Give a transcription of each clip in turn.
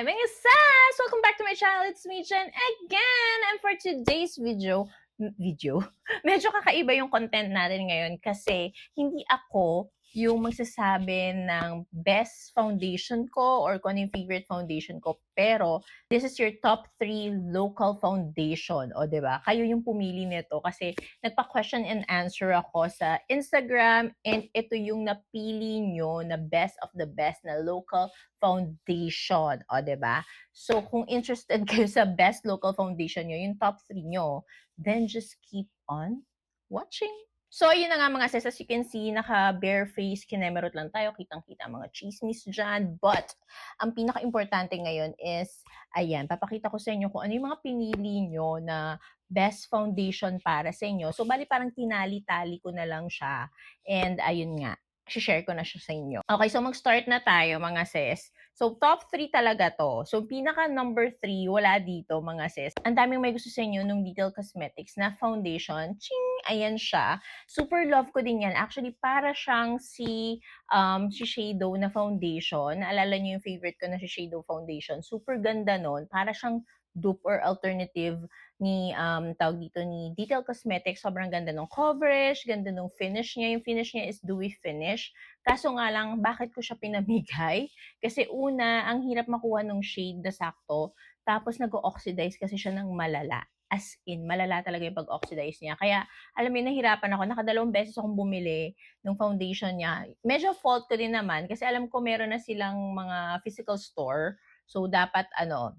Mga sis! Welcome back to my channel. It's me, Jen, again. And for today's video, video, medyo kakaiba yung content natin ngayon kasi hindi ako yung magsasabi ng best foundation ko or kung ano yung favorite foundation ko. Pero, this is your top 3 local foundation. O, ba? Kayo yung pumili nito kasi nagpa-question and answer ako sa Instagram and ito yung napili nyo na best of the best na local foundation. O, ba? So, kung interested kayo sa best local foundation nyo, yung top 3 nyo, then just keep on watching. So, yun na nga mga sis, as you can see, naka bare face, kinemerot lang tayo, kitang-kita ang mga chismis dyan. But, ang pinaka-importante ngayon is, ayan, papakita ko sa inyo kung ano yung mga pinili nyo na best foundation para sa inyo. So, bali parang tinali-tali ko na lang siya. And, ayun nga, share ko na siya sa inyo. Okay, so mag-start na tayo mga sis. So, top 3 talaga to. So, pinaka number 3, wala dito mga sis. Ang daming may gusto sa inyo nung Detail Cosmetics na foundation. Ching! Ayan siya. Super love ko din yan. Actually, para siyang si, um, si Shadow na foundation. Naalala niyo yung favorite ko na si Shadow foundation. Super ganda nun. Para siyang dupe or alternative ni um tawag dito ni Detail Cosmetics. Sobrang ganda ng coverage, ganda ng finish niya. Yung finish niya is dewy finish. Kaso nga lang, bakit ko siya pinamigay? Kasi una, ang hirap makuha ng shade na sakto. Tapos nag-oxidize kasi siya ng malala. As in, malala talaga yung pag-oxidize niya. Kaya, alam mo, nahirapan ako. Nakadalawang beses akong bumili ng foundation niya. Medyo fault ko din naman kasi alam ko meron na silang mga physical store. So, dapat, ano,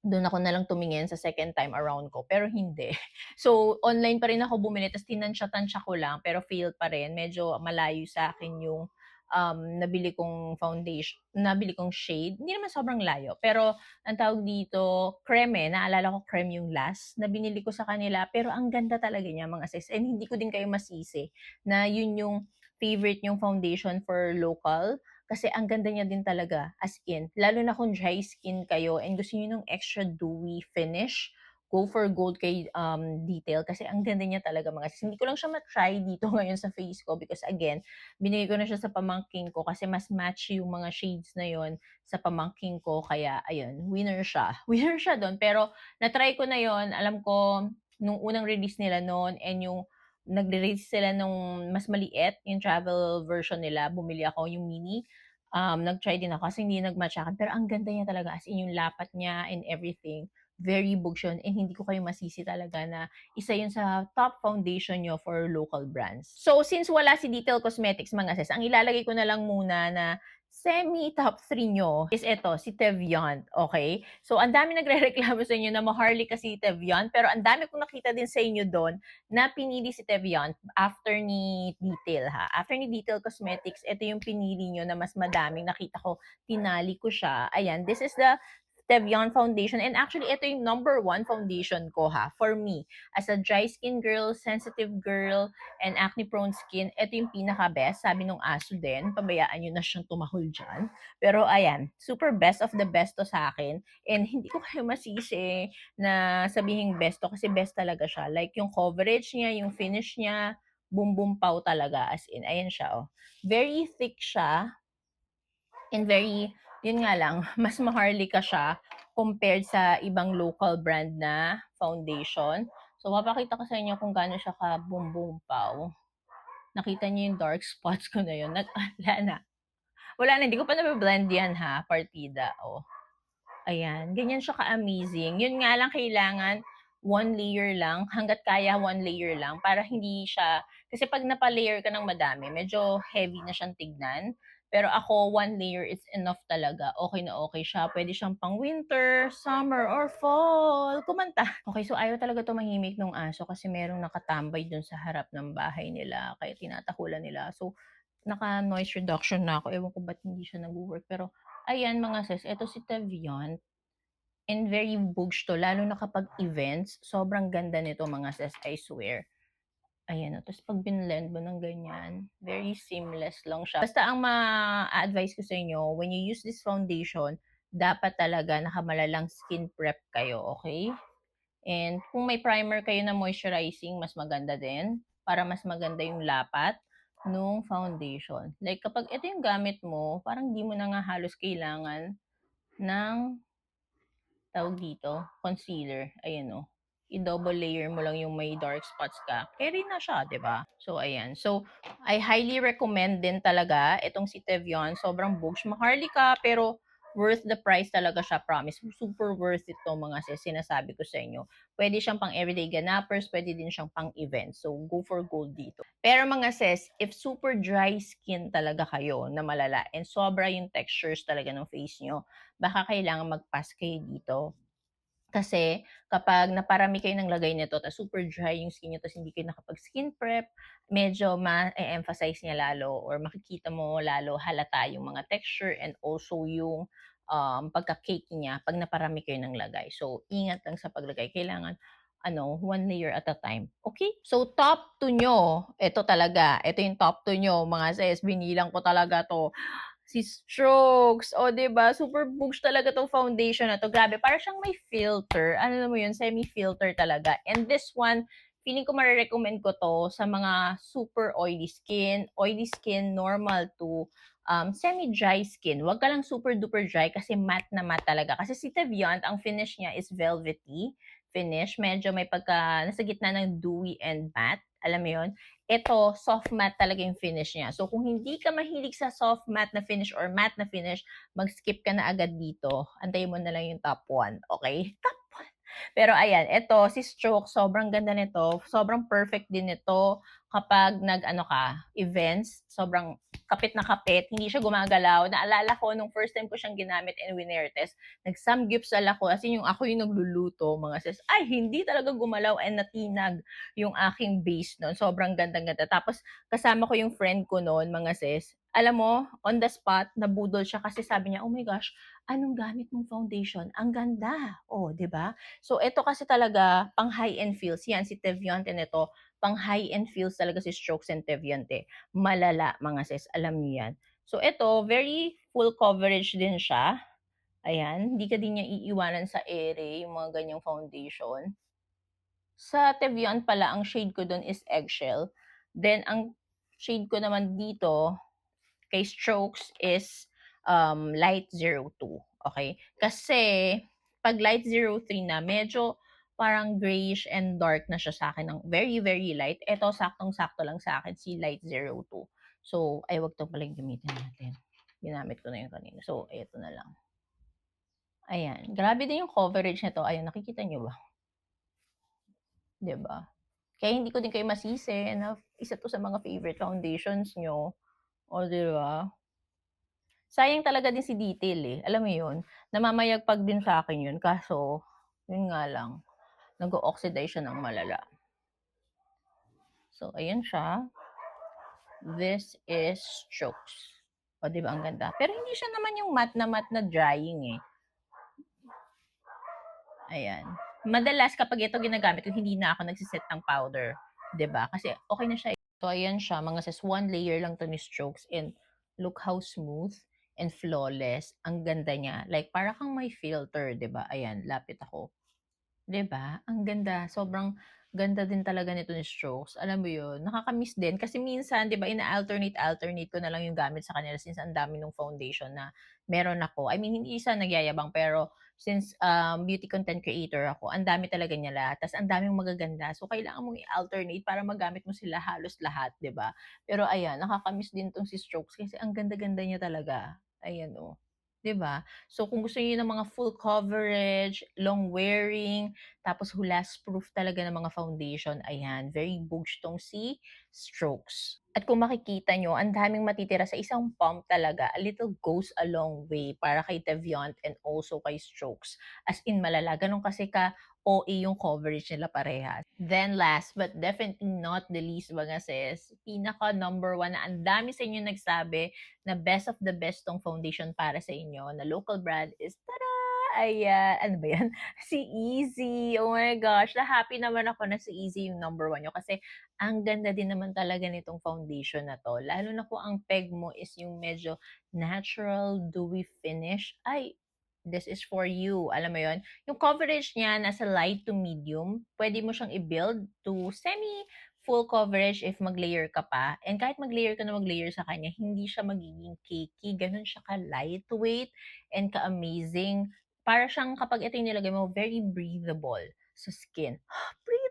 doon ako na lang tumingin sa second time around ko. Pero hindi. So, online pa rin ako bumili. Tapos tinansya-tansya ko lang. Pero failed pa rin. Medyo malayo sa akin yung um, nabili kong foundation, nabili kong shade. Hindi naman sobrang layo. Pero, ang tawag dito, creme. Naalala ko creme yung last na binili ko sa kanila. Pero ang ganda talaga niya mga sis. And hindi ko din kayo masisi na yun yung favorite yung foundation for local kasi ang ganda niya din talaga, as in. Lalo na kung dry skin kayo and gusto niyo ng extra dewy finish, go for gold kay um, detail kasi ang ganda niya talaga mga sis. Hindi ko lang siya matry dito ngayon sa face ko because again, binigay ko na siya sa pamangking ko kasi mas match yung mga shades na yon sa pamangking ko. Kaya, ayun, winner siya. Winner siya doon. Pero, na-try ko na yon Alam ko, nung unang release nila noon and yung nag-release sila nung mas maliit, yung travel version nila. Bumili ako yung mini. Um, nag-try din ako kasi hindi nag-match akin. Pero ang ganda niya talaga. As in, yung lapat niya and everything. Very books yun. And hindi ko kayo masisi talaga na isa yun sa top foundation nyo for local brands. So, since wala si Detail Cosmetics mga sis, ang ilalagay ko na lang muna na semi-top 3 nyo is ito, si Tevian. Okay? So, ang dami nagre-reklamo sa inyo na maharli kasi si Tevian, pero ang dami kong nakita din sa inyo doon na pinili si Tevian after ni Detail, ha? After ni Detail Cosmetics, ito yung pinili nyo na mas madaming nakita ko, tinali ko siya. Ayan, this is the Tevian Foundation. And actually, ito yung number one foundation ko ha, for me. As a dry skin girl, sensitive girl, and acne-prone skin, ito yung pinaka-best. Sabi nung aso din, pabayaan nyo na siyang tumahol dyan. Pero ayan, super best of the best to sa akin. And hindi ko kayo masisi na sabihin best to kasi best talaga siya. Like yung coverage niya, yung finish niya, boom boom pow talaga. As in, ayan siya oh. Very thick siya. And very yun nga lang, mas maharli ka siya compared sa ibang local brand na foundation. So, papakita ko sa inyo kung gaano siya ka pow. Nakita niyo yung dark spots ko na yun. Nag, wala na. Wala na, hindi ko pa nabiblend yan ha, partida. Oh. Ayan, ganyan siya ka-amazing. Yun nga lang kailangan one layer lang, hanggat kaya one layer lang, para hindi siya, kasi pag napa-layer ka ng madami, medyo heavy na siyang tignan. Pero ako, one layer is enough talaga. Okay na okay siya. Pwede siyang pang winter, summer, or fall. Kumanta. Okay, so ayaw talaga tumahimik ng aso kasi merong nakatambay dun sa harap ng bahay nila. Kaya tinatakulan nila. So, naka-noise reduction na ako. Ewan ko ba't hindi siya nag-work. Pero, ayan mga sis, ito si Tevian. And very bugs to. Lalo na kapag events. Sobrang ganda nito mga sis, I swear. Ayan, oh, tapos pag binlend mo ng ganyan, very seamless lang siya. Basta ang ma-advise ko sa inyo, when you use this foundation, dapat talaga nakamalalang skin prep kayo, okay? And kung may primer kayo na moisturizing, mas maganda din para mas maganda yung lapat nung foundation. Like kapag ito yung gamit mo, parang di mo na nga halos kailangan ng tawag dito, concealer. Ayan o. I-double layer mo lang yung may dark spots ka. Carry na siya, 'di ba? So, ayan. So, I highly recommend din talaga itong si Tevion. Sobrang books. Maharly ka, pero worth the price talaga siya, promise. Super worth it to mga sis, sinasabi ko sa inyo. Pwede siyang pang everyday ganapers, pwede din siyang pang event. So, go for gold dito. Pero mga sis, if super dry skin talaga kayo na malala and sobra yung textures talaga ng face nyo, baka kailangan mag-pass kayo dito. Kasi kapag naparami kayo ng lagay nito, tapos super dry yung skin nyo, tapos hindi kayo nakapag-skin prep, medyo ma-emphasize niya lalo or makikita mo lalo halata yung mga texture and also yung um, pagka-cake niya pag naparami kayo ng lagay. So, ingat lang sa paglagay. Kailangan ano, one layer at a time. Okay? So, top 2 nyo, ito talaga, ito yung top 2 nyo, mga sis, binilang ko talaga to si Strokes. O, 'di ba Super boosh talaga tong foundation na to. Grabe, para siyang may filter. Ano mo yun? Semi-filter talaga. And this one, feeling ko marirecommend ko to sa mga super oily skin, oily skin, normal to um, semi-dry skin. Huwag ka lang super duper dry kasi matte na matte talaga. Kasi si Teviant, ang finish niya is velvety finish. Medyo may pagka, nasa gitna ng dewy and matte. Alam mo yun? ito, soft matte talaga yung finish niya. So, kung hindi ka mahilig sa soft matte na finish or matte na finish, mag-skip ka na agad dito. Antayin mo na lang yung top 1. Okay? Top 1. Pero ayan, ito, si Stroke, sobrang ganda nito. Sobrang perfect din nito kapag nag-ano ka, events. Sobrang kapit na kapit. Hindi siya gumagalaw. Naalala ko, nung first time ko siyang ginamit in winner test, nag-samgyeopsal ako. As in, yung ako yung nagluluto, mga sis. Ay, hindi talaga gumalaw and natinag yung aking base noon. Sobrang ganda-ganda. Tapos, kasama ko yung friend ko noon, mga sis. Alam mo, on the spot, nabudol siya kasi sabi niya, oh my gosh, anong gamit mong foundation? Ang ganda. Oh, 'di ba? So, ito kasi talaga, pang high-end feels. Yan, si Teviante nito, pang high-end feels talaga si Strokes and Teviante. Malala, mga sis. Alam niyo yan. So, ito, very full coverage din siya. Ayan, hindi ka din niya iiwanan sa ere, yung mga ganyang foundation. Sa Tevion pala, ang shade ko doon is eggshell. Then, ang shade ko naman dito, kay Strokes, is um, light 02. Okay? Kasi, pag light 03 na, medyo parang grayish and dark na siya sa akin. Ng very, very light. Ito, saktong-sakto lang sa akin, si light 02. So, ay, wag to pala yung gamitin natin. Ginamit ko na yung kanina. So, ito na lang. Ayan. Grabe din yung coverage nito. Ayan, nakikita nyo ba? ba? Kaya hindi ko din kayo masisi na isa 'to sa mga favorite foundations niyo, oh, 'di ba? Sayang talaga din si detail, eh, alam mo 'yun? Namamayagpag din sa akin 'yun kaso, 'yun nga lang, nag-o-oxidize siya ng malala. So, ayan siya. This is Strokes. O, 'di ba ang ganda? Pero hindi siya naman yung matte na matte na drying, eh. Ayan madalas kapag ito ginagamit hindi na ako nagsiset ng powder. 'di ba Kasi okay na siya. So, ayan siya. Mga sis, one layer lang to ni strokes. And look how smooth and flawless. Ang ganda niya. Like, para kang may filter, 'di ba Ayan, lapit ako. 'Di ba Ang ganda. Sobrang ganda din talaga nito ni Strokes. Alam mo yun, nakakamiss din. Kasi minsan, di ba, ina-alternate-alternate ko na lang yung gamit sa kanila since ang dami ng foundation na meron ako. I mean, hindi isa nagyayabang, pero since um, beauty content creator ako, ang dami talaga niya lahat. Tapos ang daming magaganda. So, kailangan mong i-alternate para magamit mo sila halos lahat, di ba? Pero ayan, nakakamiss din tong si Strokes kasi ang ganda-ganda niya talaga. Ayan, oh. 'Di ba? So kung gusto niyo ng mga full coverage, long wearing, tapos hulas proof talaga ng mga foundation, ayan, very boosh tong si Strokes. At kung makikita nyo, ang daming matitira sa isang pump talaga. A little goes a long way para kay Teviant and also kay Strokes. As in malala, ganun kasi ka OA yung coverage nila parehas. Then last but definitely not the least mga sis, pinaka number one na ang dami sa inyo nagsabi na best of the best tong foundation para sa inyo na local brand is tada! Ayan, ano ba yan? Si Easy. Oh my gosh, na happy naman ako na si Easy yung number one nyo kasi ang ganda din naman talaga nitong foundation na to. Lalo na kung ang peg mo is yung medyo natural, dewy finish. Ay, this is for you. Alam mo yon Yung coverage niya nasa light to medium. Pwede mo siyang i-build to semi full coverage if mag-layer ka pa. And kahit mag-layer ka na mag-layer sa kanya, hindi siya magiging cakey. Ganun siya ka-lightweight and ka-amazing. Para siyang kapag ito yung nilagay mo, very breathable sa skin. breathable,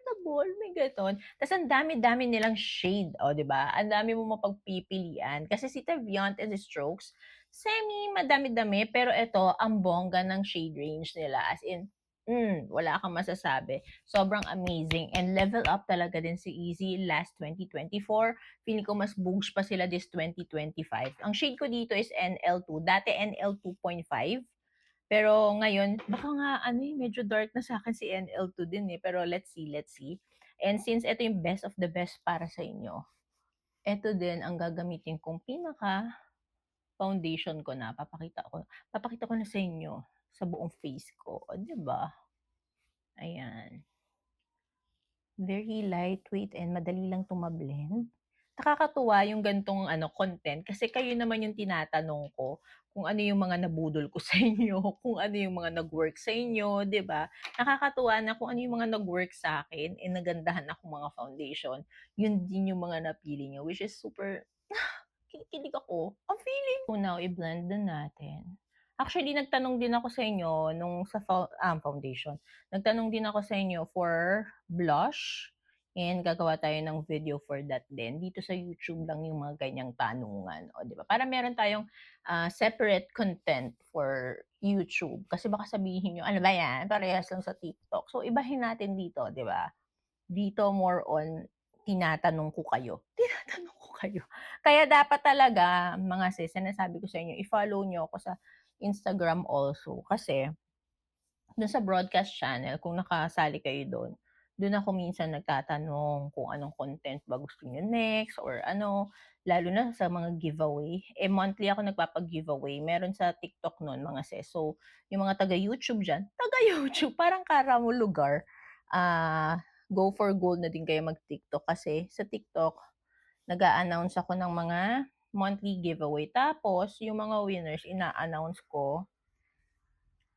may ganon. Tapos ang dami-dami nilang shade, o, di ba? Ang dami mo mapagpipilian. Kasi si Teviant and the Strokes, semi madami-dami, pero ito, ang bongga ng shade range nila. As in, mm, wala kang masasabi. Sobrang amazing. And level up talaga din si Easy last 2024. Feeling ko mas boost pa sila this 2025. Ang shade ko dito is NL2. Dati NL2.5. Pero ngayon, baka nga ano eh, medyo dark na sa akin si NL2 din eh. Pero let's see, let's see. And since ito yung best of the best para sa inyo, ito din ang gagamitin kong pinaka foundation ko na. Papakita ko, papakita ko na sa inyo sa buong face ko. O, ba? Ayan. Very lightweight and madali lang tumablend. Nakakatuwa yung gantong ano, content kasi kayo naman yung tinatanong ko kung ano yung mga nabudol ko sa inyo, kung ano yung mga nag-work sa inyo, 'di ba? Nakakatuwa na kung ano yung mga nag-work sa akin, eh nagandahan ako mga foundation, yun din yung mga napili niyo which is super kinikilig ako. Ang feeling ko now i-blend na natin. Actually, nagtanong din ako sa inyo nung sa fo- ah, foundation. Nagtanong din ako sa inyo for blush and gagawa tayo ng video for that din. Dito sa YouTube lang yung mga ganyang tanungan, o 'di ba? Para meron tayong ah, separate content for YouTube. Kasi baka sabihin nyo, ano ba yan? Parehas lang sa TikTok. So, ibahin natin dito, di ba? Dito more on tinatanong ko kayo. Tinatanong ko kayo. Kaya dapat talaga, mga sis, sinasabi ko sa inyo, i-follow nyo ako sa Instagram also. Kasi, dun sa broadcast channel, kung nakasali kayo doon, doon ako minsan nagtatanong kung anong content ba gusto niyo next or ano, lalo na sa mga giveaway. Eh, monthly ako nagpapag-giveaway. Meron sa TikTok noon, mga sis. So, yung mga taga-YouTube dyan, taga-YouTube, parang karamo lugar, ah, go for gold na din kayo mag-TikTok kasi sa TikTok, nag announce ako ng mga monthly giveaway. Tapos, yung mga winners, ina-announce ko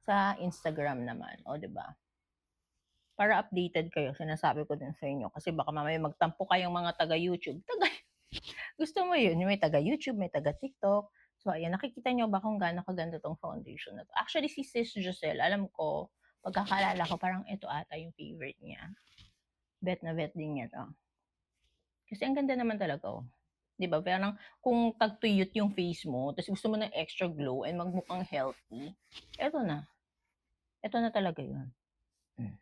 sa Instagram naman. O, ba? Para updated kayo, sinasabi ko din sa inyo. Kasi baka mamaya magtampo kayong mga taga-YouTube. Taga Gusto mo yun, may taga-YouTube, may taga-TikTok. So, ayan, nakikita nyo ba kung gaano kaganda tong foundation na to? Actually, si Sis Giselle, alam ko, pagkakalala ko, parang ito ata yung favorite niya. Bet na bet din niya to. Kasi ang ganda naman talaga, oh. 'Di ba? Parang kung tagtuyot yung face mo, tapos gusto mo ng extra glow and magmukhang healthy, eto na. Eto na talaga yun. Hmm.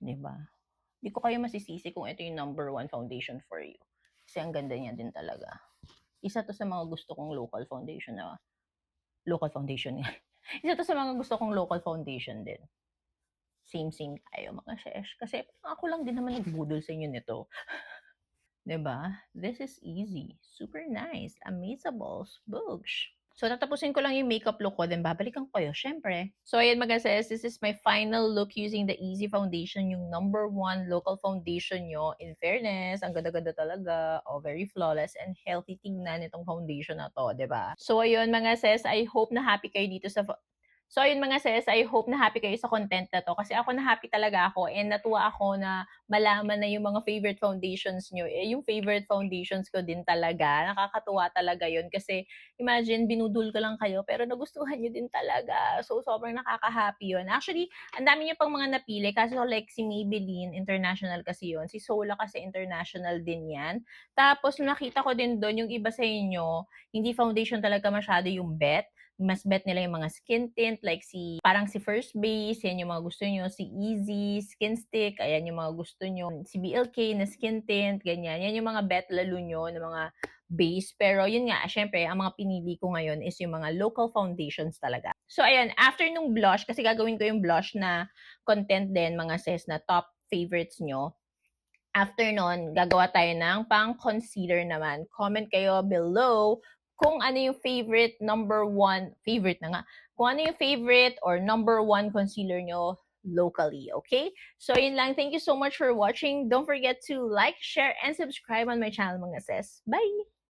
'Di ba? Di ko kayo masisisi kung ito yung number one foundation for you. Kasi ang ganda niya din talaga. Isa to sa mga gusto kong local foundation na local foundation nga. Isa to sa mga gusto kong local foundation din. Same same tayo mga shesh. Kasi ako lang din naman nagbudol sa inyo nito. 'Di ba? This is easy. Super nice. Amazables. Boosh. So, tatapusin ko lang yung makeup look ko, then babalikan ko kayo, syempre. So, ayan mga sis, this is my final look using the Easy Foundation, yung number one local foundation nyo. In fairness, ang ganda-ganda talaga. Oh, very flawless and healthy tingnan itong foundation na to, ba? So, ayun mga sis, I hope na happy kayo dito sa So, ayun mga sis, I hope na happy kayo sa content na to. Kasi ako na happy talaga ako and natuwa ako na malaman na yung mga favorite foundations nyo. Eh, yung favorite foundations ko din talaga. Nakakatuwa talaga yun. Kasi imagine, binudul ko lang kayo pero nagustuhan nyo din talaga. So, sobrang nakaka-happy yun. Actually, ang dami nyo pang mga napili. Kasi like si Maybelline, international kasi yun. Si Sola kasi international din yan. Tapos, nakita ko din doon yung iba sa inyo, hindi foundation talaga masyado yung bet mas bet nila yung mga skin tint, like si, parang si First Base, yan yung mga gusto nyo, si Easy, Skin Stick, ayan yung mga gusto nyo, si BLK na skin tint, ganyan, yan yung mga bet lalo nyo, na mga base. Pero yun nga, syempre, ang mga pinili ko ngayon is yung mga local foundations talaga. So, ayan, after nung blush, kasi gagawin ko yung blush na content din, mga sis, na top favorites nyo, After nun, gagawa tayo ng pang concealer naman. Comment kayo below kung ano yung favorite number one, favorite na nga, kung ano yung favorite or number one concealer nyo locally, okay? So, yun lang. Thank you so much for watching. Don't forget to like, share, and subscribe on my channel, mga sis. Bye!